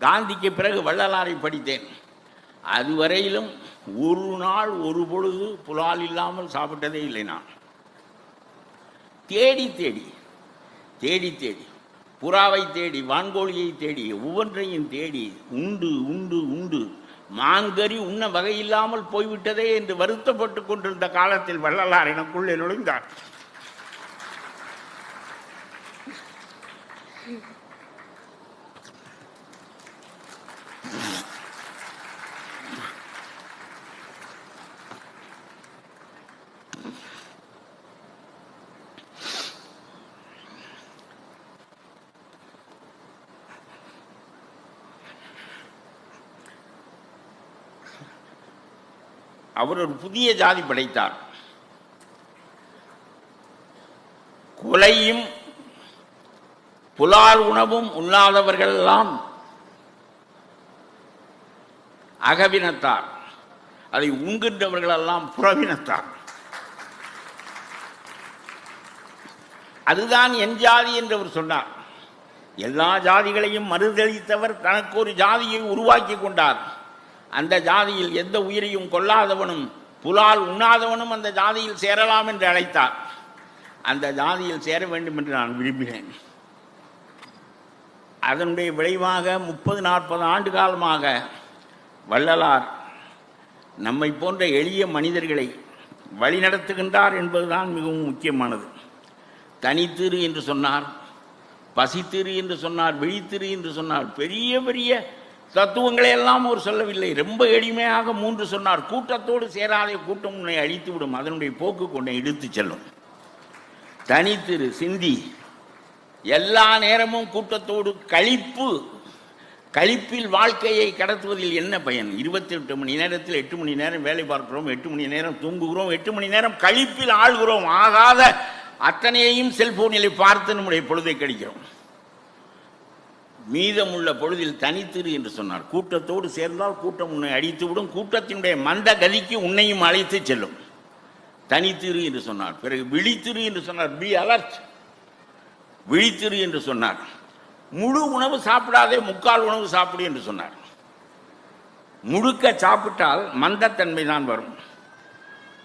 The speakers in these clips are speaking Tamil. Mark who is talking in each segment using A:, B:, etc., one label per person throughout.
A: காந்திக்கு பிறகு வள்ளலாரை படித்தேன். அதுவரையிலும் ஒரு நாள் ஒரு பொழுது புலால் இல்லாமல் சாப்பிட்டதே இல்லை நான். தேடி தேடி தேடி தேடி புறாவை தேடி வான்கோழியை தேடி ஒவ்வொன்றையும் தேடி உண்டு உண்டு உண்டு மாங்கறி உண்ண வகையில்லாமல் போய்விட்டதே என்று வருத்தப்பட்டு கொண்டிருந்த காலத்தில் வள்ளலார் எனக்குள்ளே நுழைந்தார். அவர் ஒரு புதிய ஜாதி படைத்தார். கொலையும் புலால் உணவும் உண்ணாதவர்கள் எல்லாம் அகவினத்தார். அதை உண்கின்றவர்களெல்லாம் புறவினத்தார். அதுதான் என் ஜாதி என்று அவர் சொன்னார். எல்லா ஜாதிகளையும் மறுதளித்தவர் தனக்கு ஒரு ஜாதியை உருவாக்கி கொண்டார். அந்த ஜாதியில் எந்த உயிரையும் கொல்லாதவனும் புலால் உண்ணாதவனும் அந்த ஜாதியில் சேரலாம் என்று அழைத்தார். அந்த ஜாதியில் சேர வேண்டும் என்று நான் விரும்பினேன் அதனுடைய விளைவாக முப்பது நாற்பது ஆண்டு காலமாக வள்ளலார் நம்மை போன்ற எளிய மனிதர்களை வழிநடத்துகின்றார் என்பதுதான் மிகவும் முக்கியமானது. தனித்திரு என்று சொன்னார் பசித்திரு என்று சொன்னார் விழித்திரு என்று சொன்னார் பெரிய பெரிய தத்துவங்களை எல்லாம் அவர் சொல்லவில்லை. ரொம்ப எளிமையாக மூன்று சொன்னார். கூட்டத்தோடு சேராதே கூட்டம் உன்னை அழித்து விடும். அதனுடைய போக்கு கொண்டை இழுத்து செல்லும். தனித்திரு சிந்தி. எல்லா நேரமும் கூட்டத்தோடு கழிப்பு கழிப்பில் வாழ்க்கையை கடத்துவதில் என்ன பயன்? இருபத்தி எட்டு மணி நேரத்தில் எட்டு மணி நேரம் வேலை பார்க்கிறோம் எட்டு மணி நேரம் தூங்குகிறோம் எட்டு மணி நேரம் கழிப்பில் ஆள்கிறோம். ஆகாத அத்தனையையும் செல்போனில் பார்த்து நம்முடைய பொழுதை கழிக்கிறோம். மீதமுள்ள பொழுதில் தனித்திரு என்று சொன்னார். கூட்டத்தோடு சேர்ந்தால் கூட்டம் உன்னை அடித்துவிடும் கூட்டத்தினுடைய மந்த கதிக்கு உன்னையும் அழைத்து செல்லும். தனித்திரு என்று சொன்னார். பிறகு விழித்திரு என்று சொன்னார். பி அலர்ட் விழித்திரு என்று சொன்னார். முழு உணவு சாப்பிடாதே முக்கால் உணவு சாப்பிடு என்று சொன்னார். முழுக்க சாப்பிட்டால் மந்தத்தன்மை தான் வரும்.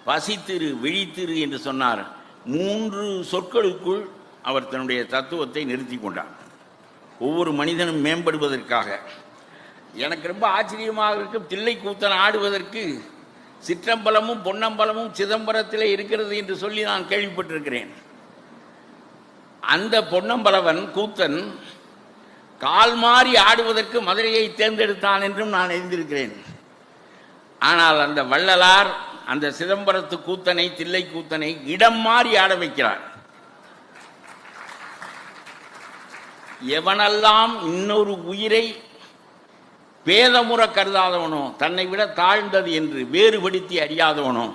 A: பசித்திரு விழித்திரு என்று சொன்னார். மூன்று சொற்களுக்குள் அவர் தன்னுடைய தத்துவத்தை நிறுத்தி கொண்டார். ஒவ்வொரு மனிதனும் மேம்படுவதற்காக. எனக்கு ரொம்ப ஆச்சரியமாக இருக்கும் தில்லை கூத்தன் ஆடுவதற்கு சிற்றம்பலமும் பொன்னம்பலமும் சிதம்பரத்திலே இருக்கிறது என்று சொல்லி நான் கேள்விப்பட்டிருக்கிறேன். அந்த பொன்னம்பலவன் கூத்தன் கால் மாறி ஆடுவதற்கு மதுரையை தேர்ந்தெடுத்தான் என்றும் நான் அறிந்திருக்கிறேன். ஆனால் அந்த வள்ளலார் அந்த சிதம்பரத்து கூத்தனை தில்லை கூத்தனை இடம் மாறி ஆட வைக்கிறார். எவனெல்லாம் இன்னொரு உயிரை பேதமுற கருதாதவனோ தன்னை விட தாழ்ந்தது என்று வேறுபடுத்தி அறியாதவனோ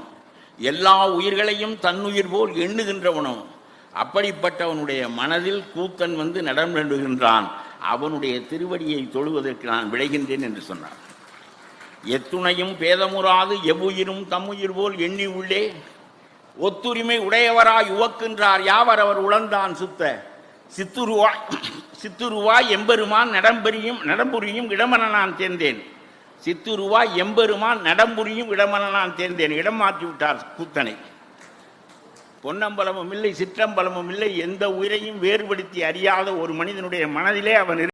A: எல்லா உயிர்களையும் தன்னுயிர் போல் எண்ணுகின்றவனோ அப்படிப்பட்டவனுடைய மனதில் கூத்தன் வந்து நடந்துகின்றான் அவனுடைய திருவடியை தொழுவதற்கு நான் விளைகின்றேன் என்று சொன்னார். எத்துணையும் பேதமுறாது எவ்வுயிரும் தம்முயிர் போல் எண்ணி உள்ளே ஒத்துரிமை உடையவராய் உவக்கின்றார். யாவர் அவர் உழந்தான் சுத்த சித்துருவாய் சித்துருவாய் எம்பெருமான் நடம்பெரியும் நடம்புரியும் இடமன நான் தேர்ந்தேன் சித்துருவாய் எம்பெருமான் நடம்புரியும் இடமன நான் தேர்ந்தேன். இடம் மாற்றி விட்டார் கூத்தனை. பொன்னம்பலமும் இல்லை சிற்றம்பலமும் இல்லை. எந்த உயிரையும் வேறுபடுத்தி அறியாத ஒரு மனிதனுடைய மனதிலே அவன்